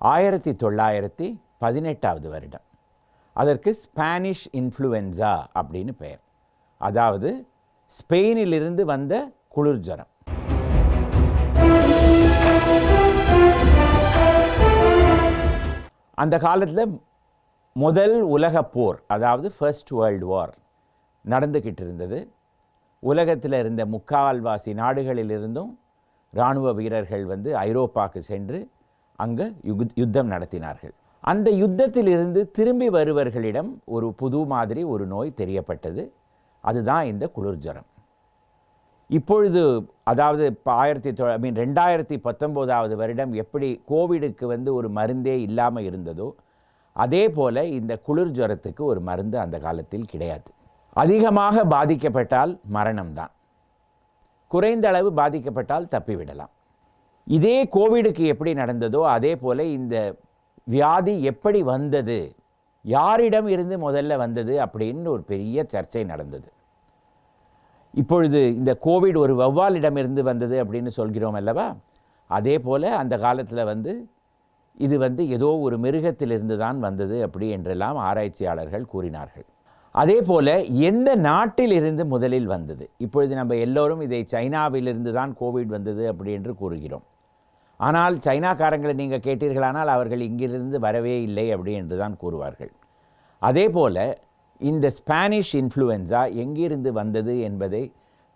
ஆயிரத்தி தொள்ளாயிரத்தி பதினெட்டாவது வருடம். அதற்கு ஸ்பானிஷ் இன்ஃப்ளூயன்சா அப்படின்னு பெயர். அதாவது ஸ்பெயினிலிருந்து வந்த குளிர்ஜரம் அந்த காலத்தில் முதல் உலகப் போர் அதாவது ஃபர்ஸ்ட் வேர்ல்டு வார் நடந்துக்கிட்டு இருந்தது. உலகத்தில் இருந்த முக்கால்வாசி நாடுகளிலிருந்தும் இராணுவ வீரர்கள் வந்து ஐரோப்பாவுக்கு சென்று அங்கே யுத்தம் நடத்தினார்கள். அந்த யுத்தத்திலிருந்து திரும்பி வருவர்களிடம் ஒரு புது மாதிரி ஒரு நோய் தெரியப்பட்டது. அதுதான் இந்த குளிர்ஜரம். இப்பொழுது அதாவது இப்போ ஆயிரத்தி தொ ஐ மீன் ரெண்டாயிரத்தி பத்தொம்போதாவது வருடம் எப்படி கோவிடுக்கு வந்து ஒரு மருந்தே இல்லாமல் இருந்ததோ அதே போல் இந்த குளிர் ஜுரத்துக்கு ஒரு மருந்து அந்த காலத்தில் கிடையாது. அதிகமாக பாதிக்கப்பட்டால் மரணம்தான். குறைந்த அளவு பாதிக்கப்பட்டால் தப்பிவிடலாம். இதே கோவிடுக்கு எப்படி நடந்ததோ அதே போல் இந்த வியாதி எப்படி வந்தது? யாரிடம் இருந்து முதல்ல வந்தது? அப்படின்னு ஒரு பெரிய சர்ச்சை நடந்தது. இப்பொழுது இந்த கோவிட் ஒரு வௌவாலிடமிருந்து வந்தது அப்படின்னு சொல்கிறோம் அல்லவா? அதே போல் அந்த காலத்தில் வந்து இது வந்து ஏதோ ஒரு மிருகத்திலிருந்து தான் வந்தது அப்படி என்றெல்லாம் ஆராய்ச்சியாளர்கள் கூறினார்கள். அதே போல் எந்த நாட்டிலிருந்து முதலில் வந்தது? இப்பொழுது நம்ம எல்லோரும் இதை சைனாவிலிருந்து தான் கோவிட் வந்தது அப்படி என்று கூறுகிறோம். ஆனால் சைனாக்காரங்களை நீங்கள் கேட்டீர்களானால் அவர்கள் இங்கிருந்து வரவே இல்லை அப்படி என்று தான் கூறுவார்கள். அதே போல் இந்த ஸ்பானிஷ் இன்ஃப்ளூயன்ஸா எங்கிருந்து வந்தது என்பதை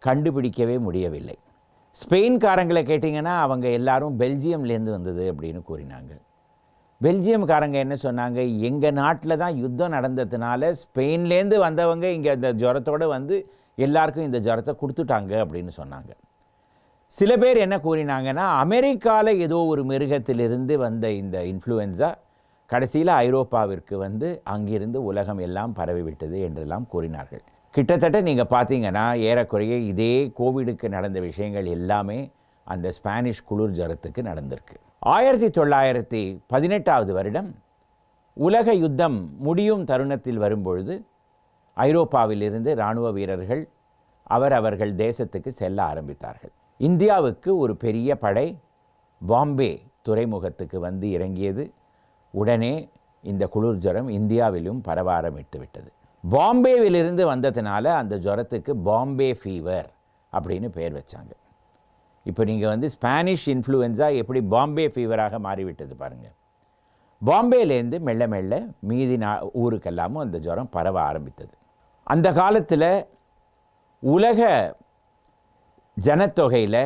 கண்டுபிடிக்கவே முடியவில்லை. ஸ்பெயின்காரங்களை கேட்டிங்கன்னா அவங்க எல்லாரும் பெல்ஜியம்லேருந்து வந்தது அப்படின்னு கூறினாங்க. பெல்ஜியம்காரங்க என்ன சொன்னாங்க? எங்கள் நாட்டில் தான் யுத்தம் நடந்ததுனால ஸ்பெயின்லேருந்து வந்தவங்க இங்கே இந்த ஜுரத்தோடு வந்து எல்லாருக்கும் இந்த ஜுரத்தை கொடுத்துட்டாங்க அப்படின்னு சொன்னாங்க. சில பேர் என்ன கூறினாங்கன்னா அமெரிக்காவில் ஏதோ ஒரு மிருகத்திலிருந்து வந்த இந்த இன்ஃப்ளூயன்ஸா கடைசியில் ஐரோப்பாவிற்கு வந்து அங்கிருந்து உலகம் எல்லாம் பரவிவிட்டது என்றெல்லாம் கூறினார்கள். கிட்டத்தட்ட நீங்கள் பார்த்தீங்கன்னா ஏறக்குறைய இதே கோவிடுக்கு நடந்த விஷயங்கள் எல்லாமே அந்த ஸ்பானிஷ் குளிர் ஜரத்துக்கு நடந்திருக்கு. ஆயிரத்தி தொள்ளாயிரத்தி பதினெட்டாவது வருடம் உலக யுத்தம் முடியும் தருணத்தில் வரும்பொழுது ஐரோப்பாவிலிருந்து இராணுவ வீரர்கள் அவர் அவர்கள் தேசத்துக்கு செல்ல ஆரம்பித்தார்கள். இந்தியாவுக்கு ஒரு பெரிய படை பாம்பே துறைமுகத்துக்கு வந்து இறங்கியது. உடனே இந்த குளிர் ஜுரம் இந்தியாவிலும் பரவ ஆரம்பித்து விட்டது பாம்பேவிலிருந்து வந்ததுனால அந்த ஜுரத்துக்கு பாம்பே ஃபீவர் அப்படின்னு பெயர் வச்சாங்க. இப்போ நீங்கள் வந்து ஸ்பானிஷ் இன்ஃப்ளூயன்ஸா எப்படி பாம்பே ஃபீவராக மாறிவிட்டது பாருங்கள் பாம்பேலேருந்து மெல்ல மெல்ல மீதி நா ஊருக்கெல்லாமும் அந்த ஜுரம் பரவ ஆரம்பித்தது. அந்த காலத்தில் உலக ஜனத்தொகையில்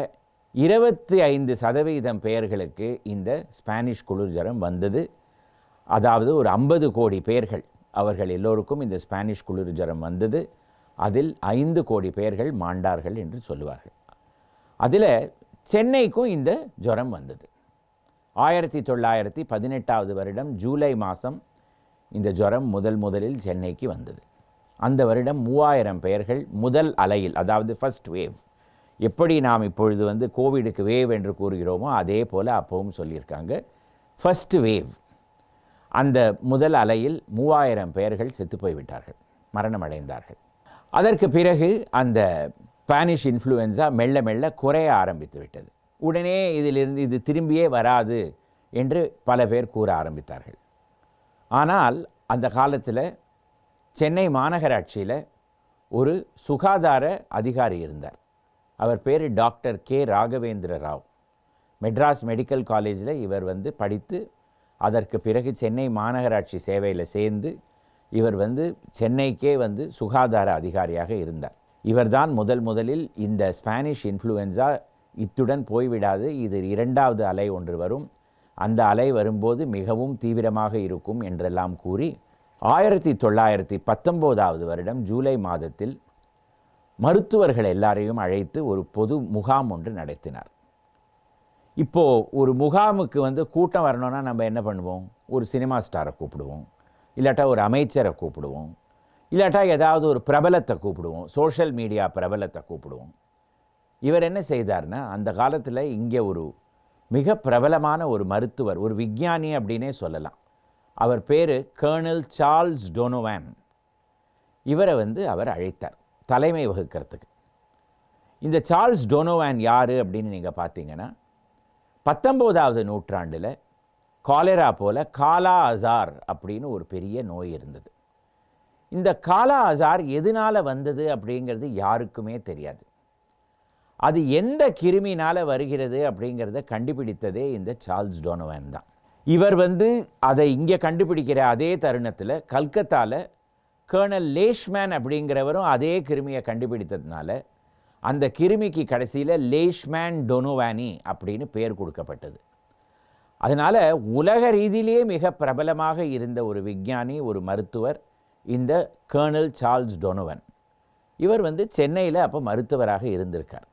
இருபத்தி ஐந்து சதவீதம் பெயர்களுக்கு இந்த ஸ்பானிஷ் குளிர்ஜரம் வந்தது. அதாவது ஒரு ஐம்பது கோடி பேர்கள் அவர்கள் எல்லோருக்கும் இந்த ஸ்பானிஷ் குளிர்ஜரம் வந்தது. அதில் ஐந்து கோடி பேர்கள் மாண்டார்கள் என்று சொல்லுவார்கள். அதில் சென்னைக்கும் இந்த ஜுரம் வந்தது. ஆயிரத்தி தொள்ளாயிரத்தி பதினெட்டாவது வருடம் ஜூலை மாதம் இந்த ஜுரம் முதல் முதலில் சென்னைக்கு வந்தது. அந்த வருடம் மூவாயிரம் பெயர்கள் முதல் அலையில் அதாவது ஃபஸ்ட் வேவ் எப்படி நாம் இப்பொழுது வந்து கோவிடுக்கு வேவ் என்று கூறுகிறோமோ அதே போல் அப்பவும் சொல்லியிருக்காங்க. ஃபஸ்ட்டு வேவ் அந்த முதல் அலையில் மூவாயிரம் பேர்கள் செத்து போய்விட்டார்கள் மரணமடைந்தார்கள். அதற்கு பிறகு அந்த ஸ்பானிஷ் இன்ஃப்ளூயன்ஸா மெல்ல மெல்ல குறைய ஆரம்பித்து விட்டது. உடனே இதிலிருந்து இது திரும்பியே வராது என்று பல பேர் கூற ஆரம்பித்தார்கள். ஆனால் அந்த காலத்தில் சென்னை மாநகராட்சியில் ஒரு சுகாதார அதிகாரி இருந்தார். அவர் பேர் doctor K Raghavendra Rao Madras medical காலேஜில் இவர் வந்து படித்து அதற்கு பிறகு சென்னை மாநகராட்சி சேவையில் சேர்ந்து இவர் வந்து சென்னைக்கே வந்து சுகாதார அதிகாரியாக இருந்தார். இவர்தான் முதல் முதலில் இந்த ஸ்பானிஷ் இன்ஃப்ளூயன்ஸா இத்துடன் போய்விடாது இது இரண்டாவது அலை ஒன்று வரும். அந்த அலை வரும்போது மிகவும் தீவிரமாக இருக்கும் என்றெல்லாம் கூறி ஆயிரத்தி தொள்ளாயிரத்தி பத்தொம்போதாவது வருடம் ஜூலை மாதத்தில் மருத்துவர்கள் எல்லாரையும் அழைத்து ஒரு பொது முகாம் ஒன்று நடத்தினார். இப்போது ஒரு முகாமுக்கு வந்து கூட்டம் வரணும்னா நம்ம என்ன பண்ணுவோம்? ஒரு சினிமா ஸ்டாரை கூப்பிடுவோம். இல்லாட்டா ஒரு அமைச்சரை கூப்பிடுவோம். இல்லாட்டா ஏதாவது ஒரு பிரபலத்தை கூப்பிடுவோம். சோஷியல் மீடியா பிரபலத்தை கூப்பிடுவோம். இவர் என்ன செய்தார்னா அந்த காலத்தில் இங்கே ஒரு மிக பிரபலமான ஒரு மருத்துவர் ஒரு விஞ்ஞானி அப்படின்னே சொல்லலாம். அவர் பேர் கர்னல் சார்ல்ஸ் டொனோவான். இவரை வந்து அவர் அழைத்தார். தலைமை வகுக்கிறதுக்கு. இந்த சார்ல்ஸ் டொனோவான் யார் அப்படின்னு நீங்கள் பார்த்தீங்கன்னா பத்தொம்போதாவது நூற்றாண்டில் காலரா போல் காலா அசார் அப்படின்னு ஒரு பெரிய நோய் இருந்தது. இந்த காலா அசார் எதனால் வந்தது அப்படிங்கிறது யாருக்குமே தெரியாது. அது எந்த கிருமினால் வருகிறது அப்படிங்கிறத கண்டுபிடித்ததே இந்த சார்ல்ஸ் டோனோவன் தான். இவர் வந்து அதை இங்கே கண்டுபிடிக்கிற அதே தருணத்தில் கல்கத்தாவில் கேர்னல் லேஷ்மேன் அப்படிங்கிறவரும் அதே கிருமியை கண்டுபிடித்ததுனால அந்த கிருமிக்கு கடைசியில் லேஷ்மேன் டொனோவானி அப்படின்னு பெயர் கொடுக்கப்பட்டது. அதனால் உலக ரீதியிலேயே மிக பிரபலமாக இருந்த ஒரு விஞ்ஞானி ஒரு மருத்துவர் இந்த கேர்னல் சார்ல்ஸ் டொனோவன். இவர் வந்து சென்னையில் அப்போ மருத்துவராக இருந்திருக்கார்.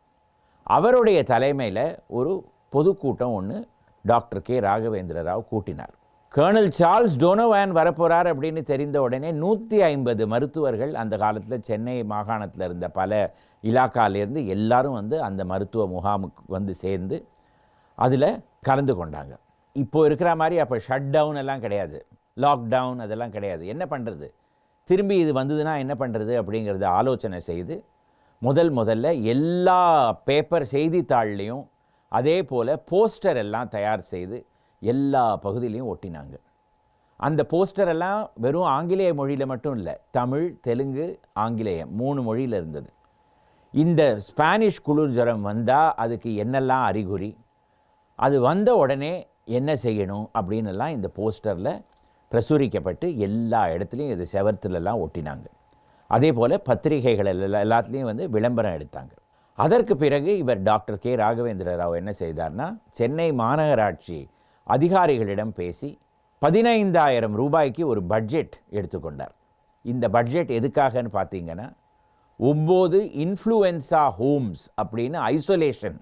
அவருடைய தலைமையில் ஒரு பொதுக்கூட்டம் ஒன்று டாக்டர் கே. ராகவேந்திர ராவ் கூட்டினார். கேர்னல் சார்ல்ஸ் டோனோவான் வரப்போகிறார் அப்படின்னு தெரிந்த உடனே நூற்றி ஐம்பது மருத்துவர்கள் அந்த காலத்தில் சென்னை மாகாணத்தில் இருந்த பல இலாக்காலேருந்து எல்லாரும் வந்து அந்த மருத்துவ முகாமுக்கு வந்து சேர்ந்து அதில் கலந்து கொண்டாங்க. இப்போது இருக்கிற மாதிரி அப்போ ஷட் டவுன் எல்லாம் கிடையாது. லாக்டவுன் அதெல்லாம் கிடையாது. என்ன பண்ணுறது திரும்பி இது வந்ததுன்னா என்ன பண்ணுறது அப்படிங்கிறத ஆலோசனை செய்து முதல் முதல்ல எல்லா பேப்பர் செய்தித்தாள்லேயும் அதே போல் போஸ்டர் எல்லாம் தயார் செய்து எல்லா பகுதியிலையும் ஒட்டினாங்க. அந்த போஸ்டர் எல்லாம் வெறும் ஆங்கிலேய மொழியில் மட்டும் இல்லை தமிழ் தெலுங்கு ஆங்கிலேயம் மூணு மொழியில் இருந்தது. இந்த ஸ்பானிஷ் குளிர் ஜுரம் வந்தால் அதுக்கு என்னெல்லாம் அறிகுறி? அது வந்த உடனே என்ன செய்யணும் அப்படின்னுலாம் இந்த போஸ்டரில் பிரசுரிக்கப்பட்டு எல்லா இடத்துலையும் இது செவரத்துலலாம் ஒட்டினாங்க. அதே போல் பத்திரிகைகள் எல்லா எல்லாத்துலேயும் வந்து விளம்பரம் எடுத்தாங்க. அதற்கு பிறகு இவர் டாக்டர் கே. ராகவேந்திர ராவ் என்ன செய்தார்னா சென்னை மாநகராட்சி அதிகாரிகளிடம் பேசி பதினைந்தாயிரம் ரூபாய்க்கு ஒரு பட்ஜெட் எடுத்துக்கொண்டார். இந்த பட்ஜெட் எதுக்காகன்னு பார்த்தீங்கன்னா ஒம்பது இன்ஃப்ளூயன்ஸா ஹோம்ஸ் அப்படின்னு ஐசோலேஷன்.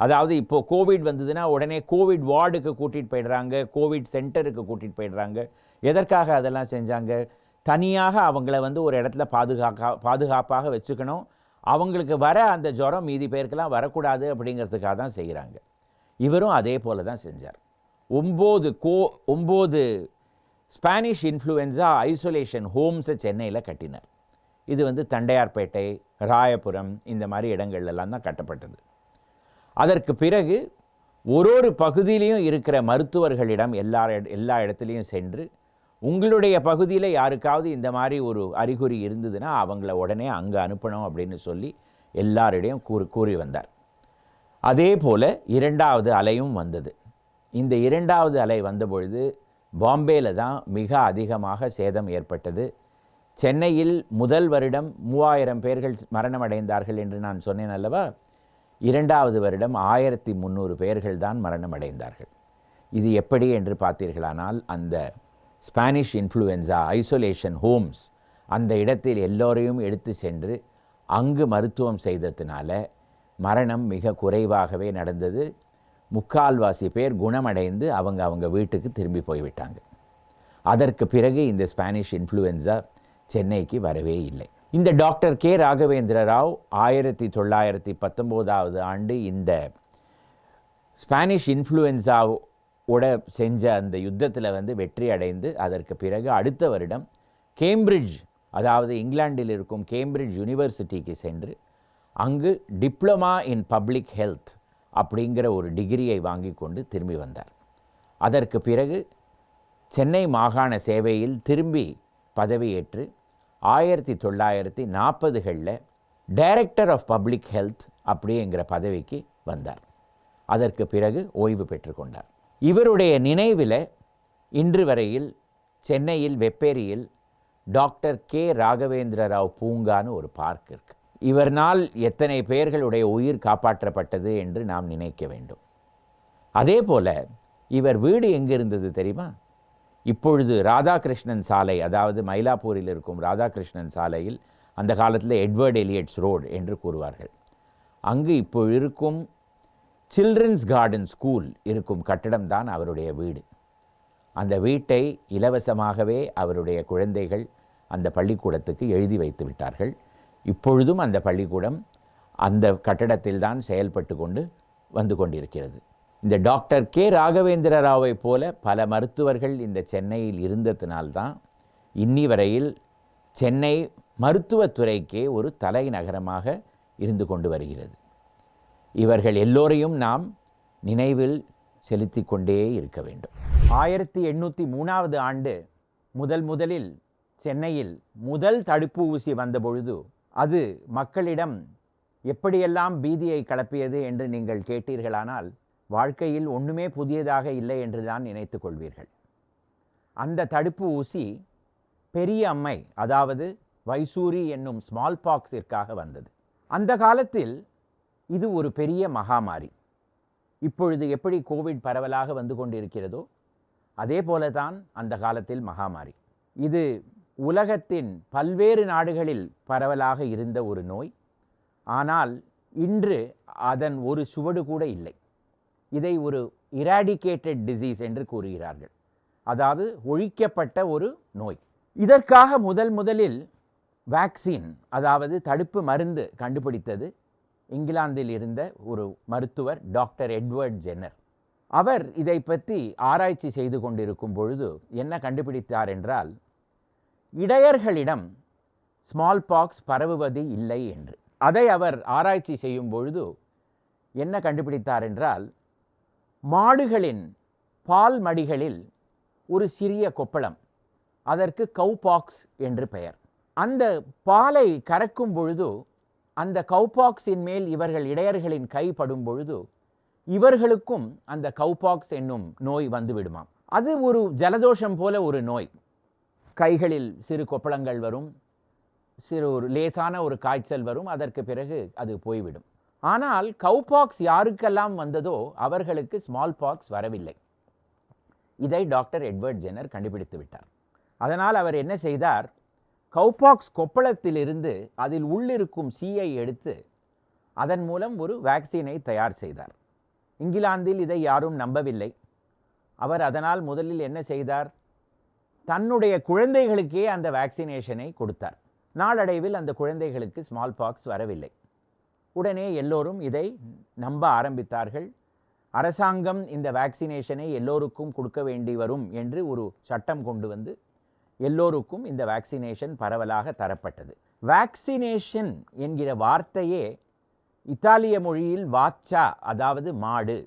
அதாவது இப்போது கோவிட் வந்ததுன்னா உடனே கோவிட் வார்டுக்கு கூட்டிகிட்டு போயிடுறாங்க கோவிட் சென்டருக்கு கூட்டிகிட்டு போயிடுறாங்க. எதற்காக அதெல்லாம் செஞ்சாங்க? தனியாக அவங்கள வந்து ஒரு இடத்துல பாதுகாக்கா பாதுகாப்பாக வச்சுக்கணும். அவங்களுக்கு வர அந்த ஜுரம் மீதி பேருக்கெல்லாம் வரக்கூடாது அப்படிங்கிறதுக்காக தான் செய்கிறாங்க இவரும் அதே போல தான் செஞ்சார். ஒம்பது கோ ஒம்பது ஸ்பானிஷ் இன்ஃப்ளூயன்ஸா ஐசோலேஷன் ஹோம்ஸை சென்னையில் கட்டினார். இது வந்து தண்டையார்பேட்டை ராயபுரம் இந்த மாதிரி இடங்கள்லாம் தான் கட்டப்பட்டது. அதற்கு பிறகு ஒரு ஒரு பகுதியிலையும் இருக்கிற மருத்துவர்களிடம் எல்லா எல்லா இடத்துலையும் சென்று உங்களுடைய பகுதியில் யாருக்காவது இந்த மாதிரி ஒரு அறிகுறி இருந்ததுன்னா அவங்கள உடனே அங்கே அனுப்பணும் அப்படின்னு சொல்லி எல்லாரிடையும் கூறி கூறி வந்தார். அதே போல் இரண்டாவது அலையும் வந்தது. இந்த இரண்டாவது அலை வந்தபொழுது பாம்பேல தான் மிக அதிகமாக சேதம் ஏற்பட்டது. சென்னையில் முதல் வருடம் மூவாயிரம் பேர்கள் மரணமடைந்தார்கள் என்று நான் சொன்னேன் அல்லவா? இரண்டாவது வருடம் ஆயிரத்தி முந்நூறு பேர்கள் தான் மரணமடைந்தார்கள். இது எப்படி என்று பார்த்தீர்களானால் அந்த ஸ்பானிஷ் இன்ஃப்ளூயன்ஸா ஐசோலேஷன் ஹோம்ஸ் அந்த இடத்தில் எல்லோரையும் எடுத்து சென்று அங்கு மருத்துவம் செய்ததுனால மரணம் மிக குறைவாகவே நடந்தது. முக்கால்வாசி பேர் குணமடைந்து அவங்க அவங்க வீட்டுக்கு திரும்பி போய்விட்டாங்க. அதற்கு பிறகு இந்த ஸ்பானிஷ் இன்ஃப்ளூயன்ஸா சென்னைக்கு வரவே இல்லை. இந்த டாக்டர் கே ராகவேந்திர ராவ் ஆயிரத்தி தொள்ளாயிரத்தி பத்தொம்போதாவது ஆண்டு இந்த ஸ்பானிஷ் இன்ஃப்ளூயன்ஸாவோட செஞ்ச அந்த யுத்தத்தில் வந்து வெற்றி அடைந்து அதற்கு பிறகு அடுத்த வருடம் கேம்பிரிட்ஜ் அதாவது இங்கிலாந்தில் இருக்கும் கேம்பிரிட்ஜ் யூனிவர்சிட்டிக்கு சென்று அங்கு டிப்ளமா இன் பப்ளிக் ஹெல்த் அப்படிங்கிற ஒரு டிகிரியை வாங்கி கொண்டு திரும்பி வந்தார். அதற்கு பிறகு சென்னை மாகாண சேவையில் திரும்பி பதவியேற்று ஆயிரத்தி தொள்ளாயிரத்தி நாற்பதுகளில் டைரக்டர் ஆஃப் பப்ளிக் ஹெல்த் அப்படிங்கிற பதவிக்கு வந்தார். அதற்கு பிறகு ஓய்வு பெற்றுக்கொண்டார் இவருடைய நினைவில் இன்று வரையில் சென்னையில் வெப்பேரியில் டாக்டர் கே. ராகவேந்திர ராவ் பூங்கான்னு ஒரு பார்க் இருக்குது இவர்னால் எத்தனை பேர்களுடைய உயிர் காப்பாற்றப்பட்டது என்று நாம் நினைக்க வேண்டும். அதே போல இவர் வீடு எங்கே இருந்தது தெரியுமா? இப்பொழுது ராதாகிருஷ்ணன் சாலை அதாவது மயிலாப்பூரில் இருக்கும் ராதாகிருஷ்ணன் சாலையில் அந்த காலத்தில் எட்வர்ட் எலியட்ஸ் ரோடு என்று கூறுவார்கள். அங்கு இப்போ இருக்கும் சில்ட்ரன்ஸ் கார்டன் ஸ்கூல் இருக்கும் கட்டடம் தான் அவருடைய வீடு. அந்த வீட்டை இலவசமாகவே அவருடைய குழந்தைகள் அந்த பள்ளிக்கூடத்துக்கு எழுதி வைத்து விட்டார்கள். இப்பொழுதும் அந்த பள்ளிக்கூடம் அந்த கட்டடத்தில் தான் செயல்பட்டு கொண்டு வந்து கொண்டிருக்கிறது. இந்த டாக்டர் கே. ராகவேந்திர ராவை போல பல மருத்துவர்கள் இந்த சென்னையில் இருந்ததினால்தான் இன்னி வரையில் சென்னை மருத்துவத்துறைக்கே ஒரு தலைநகரமாக இருந்து கொண்டு வருகிறது. இவர்கள் எல்லோரையும் நாம் நினைவில் செலுத்தி கொண்டே இருக்க வேண்டும். ஆயிரத்தி எண்ணூற்றி மூணாவது ஆண்டு முதல் முதலில் சென்னையில் முதல் தடுப்பு ஊசி வந்தபொழுது அது மக்களிடம் எப்படியெல்லாம் பீதியை கலப்பியது என்று நீங்கள் கேட்டீர்களானால் வாழ்க்கையில் ஒன்றுமே புதியதாக இல்லை என்று தான் நினைத்துக் கொள்வீர்கள். அந்த தடுப்பு ஊசி பெரிய அம்மை அதாவது வைசூரி என்னும் ஸ்மால் பாக்ஸிற்காக வந்தது. அந்த காலத்தில் இது ஒரு பெரிய மகாமாரி. இப்பொழுது எப்படி கோவிட் பரவலாக வந்து கொண்டிருக்கிறதோ அதே போல தான் அந்த காலத்தில் மகாமாரி. இது உலகத்தின் பல்வேறு நாடுகளில் பரவலாக இருந்த ஒரு நோய். ஆனால் இன்று அதன் ஒரு சுவடு கூட இல்லை. இதை ஒரு இராடிகேட்டட் டிசீஸ் என்று கூறுகிறார்கள். அதாவது ஒழிக்கப்பட்ட ஒரு நோய். இதற்காக முதல் முதலில் வேக்சின் அதாவது தடுப்பு மருந்து கண்டுபிடித்தது இங்கிலாந்தில் இருந்த ஒரு மருத்துவர் டாக்டர் எட்வர்ட் ஜென்னர். அவர் இதை பற்றி ஆராய்ச்சி செய்து கொண்டிருக்கும் பொழுது என்ன கண்டுபிடித்தார் என்றால் இடையர்களிடம் ஸ்மால் பாக்ஸ் பரவுவது இல்லை என்று. அதை அவர் ஆராய்ச்சி செய்யும் பொழுது என்ன கண்டுபிடித்தார் என்றால் மாடுகளின் பால் மடிகளில் ஒரு சிறிய கொப்பளம் அதற்கு கவுபாக்ஸ் என்று பெயர். அந்த பாலை கறக்கும் பொழுது அந்த கவுபாக்ஸின் மேல் இவர்கள் இடையர்களின் கை படும் பொழுது இவர்களுக்கும் அந்த கவுபாக்ஸ் என்னும் நோய் வந்துவிடுமாம் அது ஒரு ஜலதோஷம் போல ஒரு நோய். கைகளில் சிறு கொப்பளங்கள் வரும் சிறு ஒரு லேசான ஒரு காய்ச்சல் வரும் அதற்கு பிறகு அது போய்விடும். ஆனால் கவுபாக்ஸ் யாருக்கெல்லாம் வந்ததோ அவர்களுக்கு ஸ்மால் பாக்ஸ் வரவில்லை. இதை டாக்டர் எட்வர்ட் ஜெனர் கண்டுபிடித்து விட்டார். அதனால் அவர் என்ன செய்தார்? கவுபாக்ஸ் கொப்பளத்திலிருந்து அதில் உள்ளிருக்கும் சீயை எடுத்து அதன் மூலம் ஒரு வேக்சினை தயார் செய்தார். இங்கிலாந்தில் இதை யாரும் நம்பவில்லை. அவர் அதனால் முதலில் என்ன செய்தார்? தன்னுடைய குழந்தைகளுக்கே அந்த வேக்சினேஷனை கொடுத்தார். நாளடைவில் அந்த குழந்தைகளுக்கு ஸ்மால் பாக்ஸ் வரவில்லை. உடனே எல்லோரும் இதை நம்ப ஆரம்பித்தார்கள். அரசாங்கம் இந்த வேக்சினேஷனை எல்லோருக்கும் கொடுக்க வேண்டி வரும் என்று ஒரு சட்டம் கொண்டு வந்து எல்லோருக்கும் இந்த வேக்சினேஷன் பரவலாக தரப்பட்டது. வேக்சினேஷன் என்கிற வார்த்தையே இத்தாலிய மொழியில் வாச்சா அதாவது மாடு.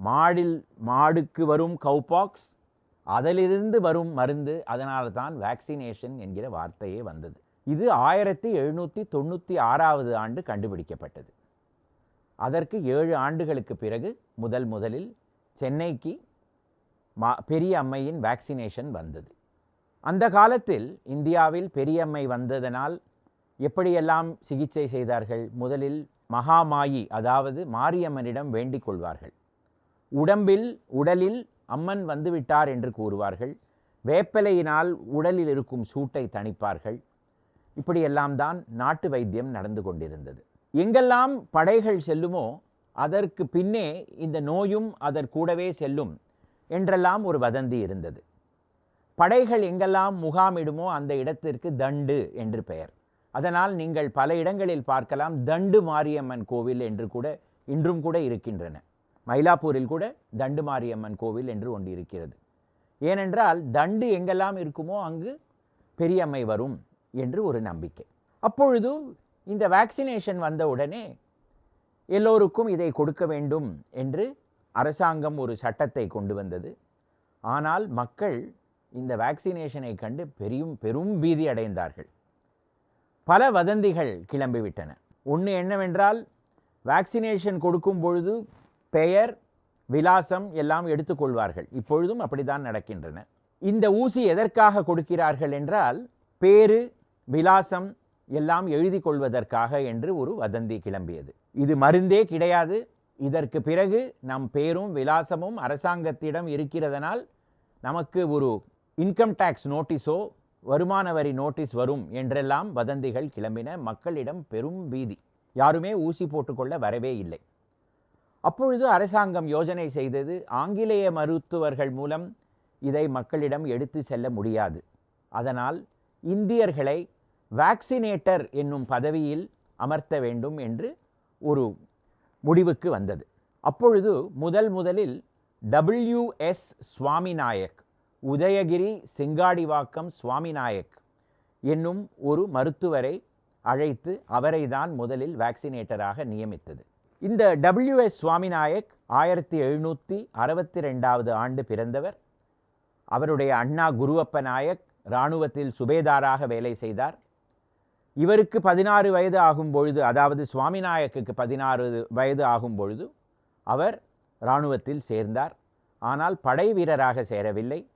மாடில் மாடுக்கு வரும் கவுபாக்ஸ் அதிலிருந்து வரும் மருந்து அதனால தான் வேக்சினேஷன் என்கிற வார்த்தையே வந்தது. இது ஆயிரத்தி எழுநூற்றி தொண்ணூற்றி ஆறாவது ஆண்டு கண்டுபிடிக்கப்பட்டது. அதற்கு ஏழு ஆண்டுகளுக்கு பிறகு முதல் முதலில் சென்னைக்கு மா பெரிய அம்மையின் வேக்சினேஷன் வந்தது. அந்த காலத்தில் இந்தியாவில் பெரியம்மை வந்ததனால் எப்படியெல்லாம் சிகிச்சை செய்தார்கள்? முதலில் மகாமாயி அதாவது மாரியம்மனிடம் வேண்டிக் கொள்வார்கள். உடம்பில் உடலில் அம்மன் வந்துவிட்டார் என்று கூறுவார்கள். வேப்பலையினால் உடலில் இருக்கும் சூட்டை தணிப்பார்கள். இப்படியெல்லாம் தான் நாட்டு வைத்தியம் நடந்து கொண்டிருந்தது. எங்கெல்லாம் படைகள் செல்லுமோ அதற்கு பின்னே இந்த நோயும் அதற்கூடவே செல்லும் என்றெல்லாம் ஒரு வதந்தி இருந்தது. படைகள் எங்கெல்லாம் முகாமிடுமோ அந்த இடத்திற்கு தண்டு என்று பெயர். அதனால் நீங்கள் பல இடங்களில் பார்க்கலாம் தண்டு மாரியம்மன் கோவில் என்று கூட இன்றும் கூட இருக்கின்றன. மயிலாப்பூரில் கூட தண்டு மாரியம்மன் கோவில் என்று ஒன்று இருக்கிறது. ஏனென்றால் தண்டு எங்கெல்லாம் இருக்குமோ அங்கு பெரியம்மை வரும் என்று ஒரு நம்பிக்கை. அப்பொழுது இந்த வேக்சினேஷன் வந்தவுடனே எல்லோருக்கும் இதை கொடுக்க வேண்டும் என்று அரசாங்கம் ஒரு சட்டத்தை கொண்டு வந்தது. ஆனால் மக்கள் இந்த வேக்சினேஷனை கண்டு பெரியும் பெரும் பீதி அடைந்தார்கள். பல வதந்திகள் கிளம்பிவிட்டன. ஒன்று என்னவென்றால் வேக்சினேஷன் கொடுக்கும் பொழுது பெயர் விலாசம் எல்லாம் எடுத்துக்கொள்வார்கள் இப்பொழுதும் அப்படித்தான் நடக்கின்றன. இந்த ஊசி எதற்காக கொடுக்கிறார்கள் என்றால் பேரு விலாசம் எல்லாம் எழுதி கொள்வதற்காக என்று ஒரு வதந்தி கிளம்பியது. இது மருந்தே கிடையாது. இதற்கு பிறகு நம் பேரும் விலாசமும் அரசாங்கத்திடம் இருக்கிறதனால் நமக்கு ஒரு இன்கம் டேக்ஸ் நோட்டீஸோ வருமான வரி நோட்டீஸ் வரும் என்றெல்லாம் வதந்திகள் கிளம்பின மக்களிடம் பெரும் பீதி. யாருமே ஊசி போட்டுக்கொள்ள வரவே இல்லை. அப்பொழுது அரசாங்கம் யோஜனை செய்தது ஆங்கிலேய மருத்துவர்கள் மூலம் இதை மக்களிடம் எடுத்து செல்ல முடியாது. அதனால் இந்தியர்களை வேக்சினேட்டர் என்னும் பதவியில் அமர்த்த வேண்டும் என்று ஒரு முடிவுக்கு வந்தது. அப்பொழுது முதல் முதலில் டபிள்யூஎஸ் சுவாமிநாயக் உதயகிரி சிங்காடிவாக்கம் சுவாமிநாயக் என்னும் ஒரு மருத்துவரை அழைத்து அவரை தான் முதலில் வேக்சினேட்டராக நியமித்தது. இந்த டபிள்யூஎஸ் சுவாமிநாயக் ஆயிரத்தி எழுநூற்றி அறுபத்தி ரெண்டாவது ஆண்டு பிறந்தவர். அவருடைய அண்ணா குருவப்ப நாயக் இராணுவத்தில் சுபேதாராக வேலை செய்தார். இவருக்கு பதினாறு வயது ஆகும் பொழுது அதாவது சுவாமிநாயக்குக்கு பதினாறு வயது ஆகும் பொழுது அவர் இராணுவத்தில் சேர்ந்தார். ஆனால் படை வீரராக சேரவில்லை.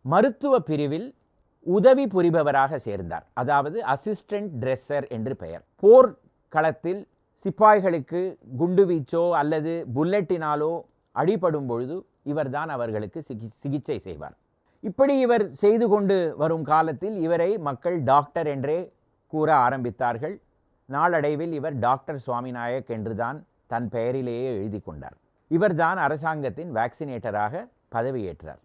மருத்துவ பிரிவில் உதவி புரிபவராக சேர்ந்தார். அதாவது அசிஸ்டன்ட் ட்ரெஸ்ஸர் என்று பெயர். போர் களத்தில் சிப்பாய்களுக்கு குண்டுவீச்சோ அல்லது புல்லட்டினாலோ அடிபடும் பொழுது இவர்தான் அவர்களுக்கு சிகி சிகிச்சை செய்வார். இப்படி இவர் செய்து கொண்டு வரும் காலத்தில் இவரை மக்கள் டாக்டர் என்றே கூற ஆரம்பித்தார்கள். நாளடைவில் இவர் டாக்டர் சுவாமிநாயக் என்றுதான் தன் பெயரிலேயே எழுதி கொண்டார். இவர்தான் அரசாங்கத்தின் வேக்சினேட்டராக பதவியேற்றார்.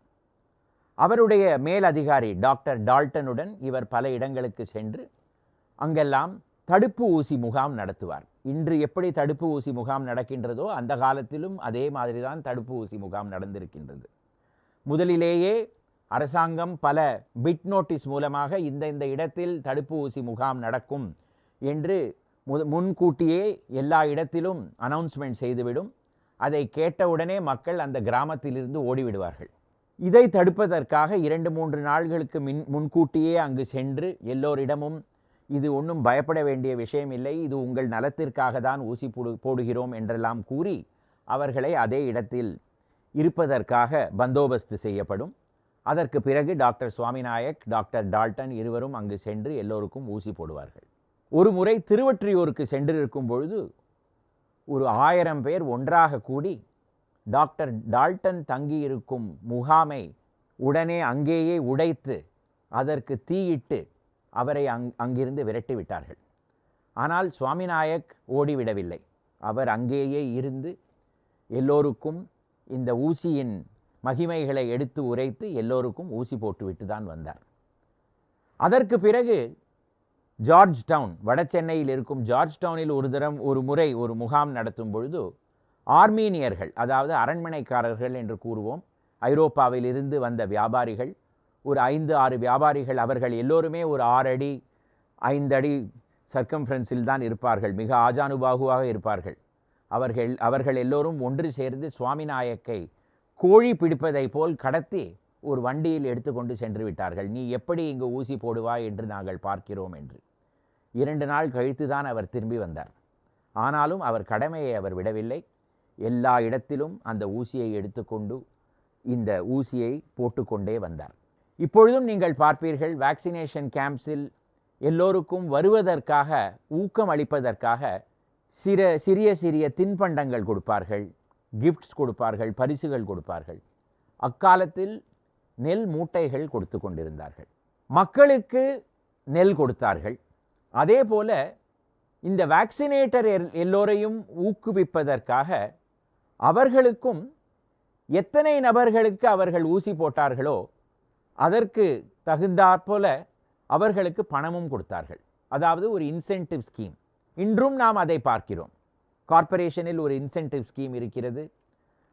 அவருடைய மேல் அதிகாரி டாக்டர் டால்டனுடன் இவர் பல இடங்களுக்கு சென்று அங்கெல்லாம் தடுப்பு ஊசி முகாம் நடத்துவார். இன்று எப்படி தடுப்பு ஊசி முகாம் நடக்கின்றதோ அந்த காலத்திலும் அதே மாதிரி தான் தடுப்பு ஊசி முகாம் நடந்திருக்கின்றது. முதலிலேயே அரசாங்கம் பல பிட் நோட்டீஸ் மூலமாக இந்த இந்த இடத்தில் தடுப்பு ஊசி முகாம் நடக்கும் என்று மு- முன்கூட்டியே எல்லா இடத்திலும் அனௌன்ஸ்மெண்ட் செய்துவிடும். அதை கேட்டவுடனே மக்கள் அந்த கிராமத்திலிருந்து ஓடிவிடுவார்கள். இதை தடுப்பதற்காக இரண்டு மூன்று நாள்களுக்கு மின் முன்கூட்டியே அங்கு சென்று எல்லோரிடமும் இது ஒன்றும் பயப்பட வேண்டிய விஷயம் இல்லை. இது உங்கள் நலத்திற்காக தான் ஊசி போடு போடுகிறோம் என்றெல்லாம் கூறி அவர்களை அதே இடத்தில் இருப்பதற்காக பந்தோபஸ்து செய்யப்படும். அதற்கு பிறகு டாக்டர் சுவாமிநாயக் டாக்டர் டால்டன் இருவரும் அங்கு சென்று எல்லோருக்கும் ஊசி போடுவார்கள். ஒரு முறை திருவற்றியூருக்கு சென்றிருக்கும் பொழுது ஒரு ஆயிரம் பேர் ஒன்றாக கூடி டாக்டர் டால்டன் தங்கியிருக்கும் முகாமை உடனே அங்கேயே உடைத்து அதற்கு தீயிட்டு அவரை அங் அங்கிருந்து விரட்டி விட்டார்கள். ஆனால் சுவாமிநாயக் ஓடிவிடவில்லை. அவர் அங்கேயே இருந்து எல்லோருக்கும் இந்த ஊசியின் மகிமைகளை எடுத்து உரைத்து எல்லோருக்கும் ஊசி போட்டுவிட்டு தான் வந்தார். அதற்கு பிறகு ஜார்ஜ் டவுன் வட சென்னையில் இருக்கும் ஜார்ஜ் டவுனில் ஒரு தரம் ஒரு முறை ஒரு முகாம் நடத்தும் பொழுது ஆர்மீனியர்கள் அதாவது அரண்மனைக்காரர்கள் என்று கூறுவோம் ஐரோப்பாவில் இருந்து வந்த வியாபாரிகள் ஒரு ஐந்து ஆறு வியாபாரிகள் அவர்கள் எல்லோருமே ஒரு ஆறடி ஐந்தடி சர்க்கம்ஃபரன்ஸில் தான் இருப்பார்கள். மிக ஆஜானுபாகுவாக இருப்பார்கள். அவர்கள் அவர்கள் எல்லோரும் ஒன்று சேர்ந்து சுவாமிநாயக்கை கோழி பிடிப்பதைப் போல் கடத்தி ஒரு வண்டியில் எடுத்துக்கொண்டு சென்று விட்டார்கள். நீ எப்படி இங்கு ஊசி போடுவாய்? என்று நாங்கள் பார்க்கிறோம் என்று. இரண்டு நாள் கழித்து தான் அவர் திரும்பி வந்தார். ஆனாலும் அவர் கடமையை அவர் விடவில்லை. எல்லா இடத்திலும் அந்த ஊசியை எடுத்துக்கொண்டு இந்த ஊசியை போட்டுக்கொண்டே வந்தார். இப்பொழுதும் நீங்கள் பார்ப்பீர்கள் வேக்சினேஷன் கேம்ப்ஸில் எல்லோருக்கும் வருவதற்காக ஊக்கம் அளிப்பதற்காக சிற சிறிய சிறிய தின்பண்டங்கள் கொடுப்பார்கள் கிஃப்ட்ஸ் கொடுப்பார்கள் பரிசுகள் கொடுப்பார்கள். அக்காலத்தில் நெல் மூட்டைகள் கொடுத்து கொண்டிருந்தார்கள். மக்களுக்கு நெல் கொடுத்தார்கள். அதே போல இந்த வேக்சினேட்டர் எல்- எல்லோரையும் ஊக்குவிப்பதற்காக அவர்களுக்கும் எத்தனை நபர்களுக்கு அவர்கள் ஊசி போட்டார்களோ அதற்கு தகுந்தாற்போல அவர்களுக்கு பணமும் கொடுத்தார்கள். அதாவது ஒரு இன்சென்டிவ் ஸ்கீம் இன்றும் நாம் அதை பார்க்கிறோம். கார்ப்பரேஷனில் ஒரு இன்சென்டிவ் ஸ்கீம் இருக்கிறது.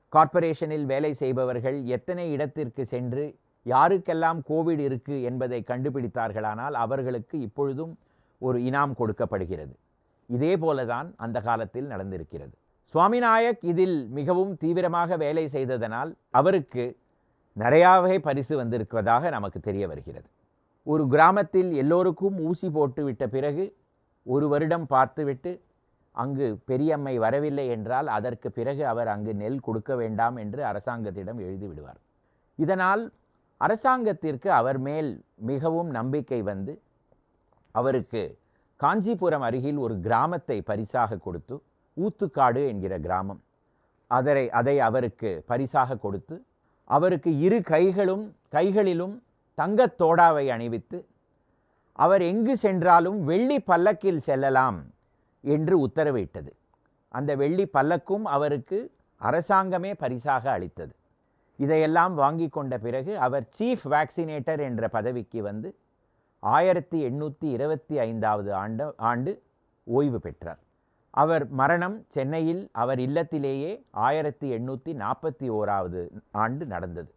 கார்ப்பரேஷனில் வேலை செய்பவர்கள் எத்தனை இடத்திற்கு சென்று யாருக்கெல்லாம் கோவிட் இருக்கு என்பதை கண்டுபிடித்தார்களானால் அவர்களுக்கு இப்பொழுதும் ஒரு இனாம் கொடுக்கப்படுகிறது. இதே போலதான் அந்த காலத்தில் நடந்திருக்கிறது. சுவாமிநாயக் இதில் மிகவும் தீவிரமாக வேலை செய்ததனால் அவருக்கு நிறையாவே பரிசு வந்திருப்பதாக நமக்கு தெரிய வருகிறது. ஒரு கிராமத்தில் எல்லோருக்கும் ஊசி போட்டுவிட்ட பிறகு ஒரு வருடம் பார்த்துவிட்டு அங்கு பெரியம்மை வரவில்லை என்றால் அதற்கு பிறகு அவர் அங்கு நெல் கொடுக்க வேண்டாம் என்று அரசாங்கத்திடம் எழுதி விடுவார். இதனால் அரசாங்கத்திற்கு அவர் மேல் மிகவும் நம்பிக்கை வந்து அவருக்கு காஞ்சிபுரம் அருகில் ஒரு கிராமத்தை பரிசாக கொடுத்து ஊத்துக்காடு என்கிற கிராமம் அதரை அதை அவருக்கு பரிசாக கொடுத்து அவருக்கு இரு கைகளும் கைகளிலும் தங்கத் தோடாவை அணிவித்து அவர் எங்கு சென்றாலும் வெள்ளி பல்லக்கில் செல்லலாம் என்று உத்தரவிட்டது. அந்த வெள்ளி பல்லக்கும் அவருக்கு அரசாங்கமே பரிசாக அளித்தது. இதையெல்லாம் வாங்கி கொண்ட பிறகு அவர் சீஃப் வேக்சினேட்டர் என்ற பதவிக்கு வந்து ஆயிரத்தி எண்ணூற்றி இருபத்தி ஐந்தாவது ஆண்டு ஆண்டு ஓய்வு பெற்றார். அவர் மரணம் சென்னையில் அவர் இல்லத்திலேயே ஆயிரத்தி எண்ணூற்றி நாற்பத்தி ஓராவது ஆண்டு நடந்தது.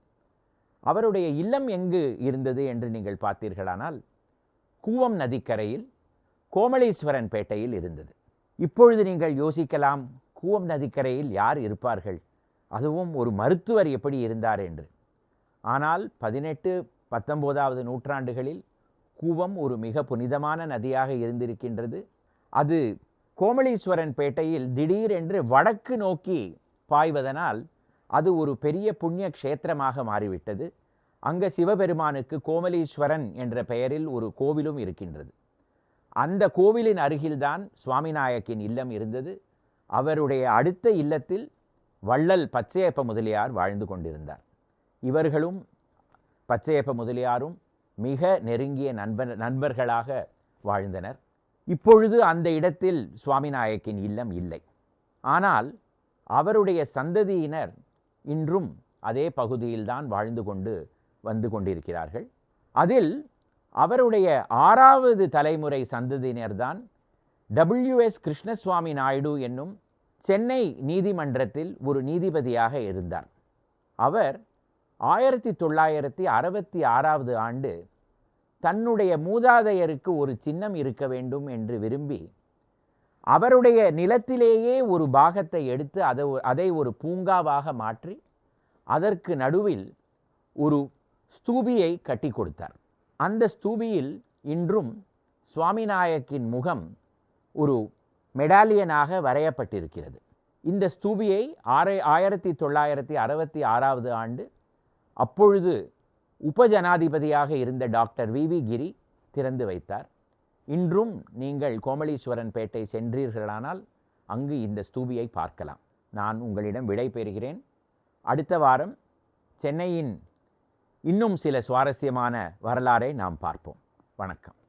அவருடைய இல்லம் எங்கு இருந்தது என்று நீங்கள் பார்த்தீர்களானால் கூவம் நதிக்கரையில் கோமளீஸ்வரன் பேட்டையில் இருந்தது. இப்பொழுது நீங்கள் யோசிக்கலாம் கூவம் நதிக்கரையில் யார் இருப்பார்கள்? அதுவும் ஒரு மருத்துவர் எப்படி இருந்தார் என்று. ஆனால் பதினெட்டு பத்தொம்போதாவது நூற்றாண்டுகளில் கூவம் ஒரு மிக புனிதமான நதியாக இருந்திருக்கின்றது. அது கோமளீஸ்வரன் பேட்டையில் திடீரென்று வடக்கு நோக்கி பாய்வதனால் அது ஒரு பெரிய புண்ணிய க்ஷேத்திரமாக மாறிவிட்டது. அங்க சிவபெருமானுக்கு கோமலீஸ்வரன் என்ற பெயரில் ஒரு கோவிலும் இருக்கின்றது. அந்த கோவிலின் அருகில்தான் சுவாமிநாயக்கின் இல்லம் இருந்தது. அவருடைய அடுத்த இல்லத்தில் வள்ளல் பச்சையப்ப முதலியார் வாழ்ந்து கொண்டிருந்தார். இவர்களும் பச்சையப்ப முதலியாரும் மிக நெருங்கிய நண்பர் நண்பர்களாக வாழ்ந்தனர். இப்பொழுது அந்த இடத்தில் சுவாமிநாயக்கின் இல்லம் இல்லை. ஆனால் அவருடைய சந்ததியினர் இன்றும் அதே பகுதியில்தான் வாழ்ந்து கொண்டு வந்து கொண்டிருக்கிறார்கள். அதில் அவருடைய ஆறாவது தலைமுறை சந்ததியினர்தான் டபிள்யூஎஸ் கிருஷ்ணசுவாமி நாயுடு என்னும் சென்னை நீதிமன்றத்தில் ஒரு நீதிபதியாக இருந்தார். அவர் ஆயிரத்தி தொள்ளாயிரத்தி அறுபத்தி ஆறாவது ஆண்டு தன்னுடைய மூதாதையருக்கு ஒரு சின்னம் இருக்க வேண்டும் என்று விரும்பி அவருடைய நிலத்திலேயே ஒரு பாகத்தை எடுத்து அதை அதை ஒரு பூங்காவாக மாற்றி அதற்கு நடுவில் ஒரு ஸ்தூபியை கட்டி கொடுத்தார். அந்த ஸ்தூபியில் இன்றும் சுவாமிநாயக்கின் முகம் ஒரு மெடாலியனாக வரையப்பட்டிருக்கிறது. இந்த ஸ்தூபியை ஆரை ஆயிரத்தி தொள்ளாயிரத்தி அறுபத்தி ஆறாவது ஆண்டு அப்பொழுது உபஜனாதிபதியாக இருந்த டாக்டர் வி வி கிரி திறந்து வைத்தார். இன்றும் நீங்கள் கோமலீஸ்வரன் பேட்டை சென்றீர்களானால் அங்கு இந்த ஸ்தூபியை பார்க்கலாம். நான் உங்களிடம் விடை பெறுகிறேன். அடுத்த வாரம் சென்னையின் இன்னும் சில சுவாரஸ்யமான வரலாறை நாம் பார்ப்போம். வணக்கம்.